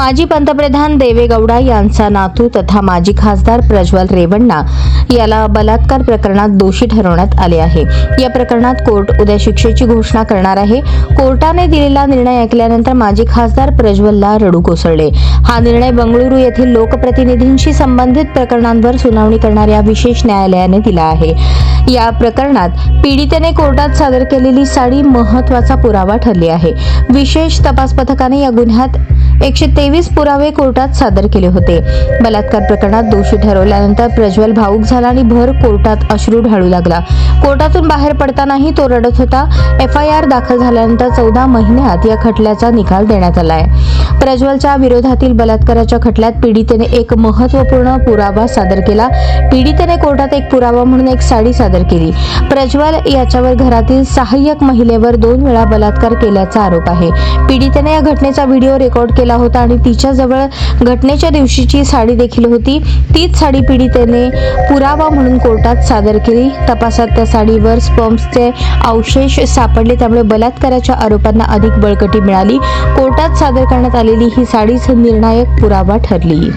माजी पंतप्रधान देवेगौडा यांचा नातू तथा माजी खासदार प्रज्वल रेवण्णा याला बलात्कार प्रकरणात दोषी ठरवण्यात आले आहे. या प्रकरणात कोर्ट उद्या शिक्षेची घोषणा करणार आहे. कोर्टाने दिलेला निर्णय ऐकल्यानंतर माजी खासदार प्रज्वलला रडू कोसळले. हा निर्णय बंगळुरू येथील लोकप्रतिनिधींशी संबंधित प्रकरणांवर सुनावणी करणाऱ्या विशेष न्यायालयाने दिला आहे. या प्रकरणात पीडितेने कोर्टात सादर केलेली साडी महत्त्वाचा पुरावा ठरली आहे. विशेष तपास पथकाने या गुन्ह्यात एकशे तेवीस पुरावे कोर्टात सादर केले होते. बलात्कार प्रकरणात दोषी ठरवल्यानंतर प्रज्वल भाऊक झाला आणि भर कोर्टात अश्रू ढाळू लागला. कोर्टातून बाहेर पडतानाही तो रडत होता. एफ आय आर दाखल झाल्यानंतर चौदा महिन्यात या खटल्याचा निकाल देण्यात आलाय. प्रज्वलच्या विरोधातील बलात्काराच्या खटल्यात पीडितेने एक महत्त्वपूर्ण पुरावा सादर केला. पीडितेने कोर्टात एक पुरावा म्हणून एक साडी सादर केली. प्रज्वल याच्यावर घरातील सहाय्यक महिलेवर दोन वेळा बलात्कार केल्याचा आरोप आहे. पीडितेने या घटनेचा व्हिडिओ रेकॉर्ड केला होता आणि तिच्याजवळ घटनेच्या दिवशीची साडी देखील होती. तीच साडी पीडितेने पुरावा म्हणून कोर्टात सादर केली. तपासात त्या साडीवर स्पर्म्सचे अवशेष सापडले. त्यामुळे बलात्काराच्या आरोपांना अधिक बळकटी मिळाली. कोर्टात सादर करण्यात आलेली ही साडीच निर्णायक पुरावा ठरली.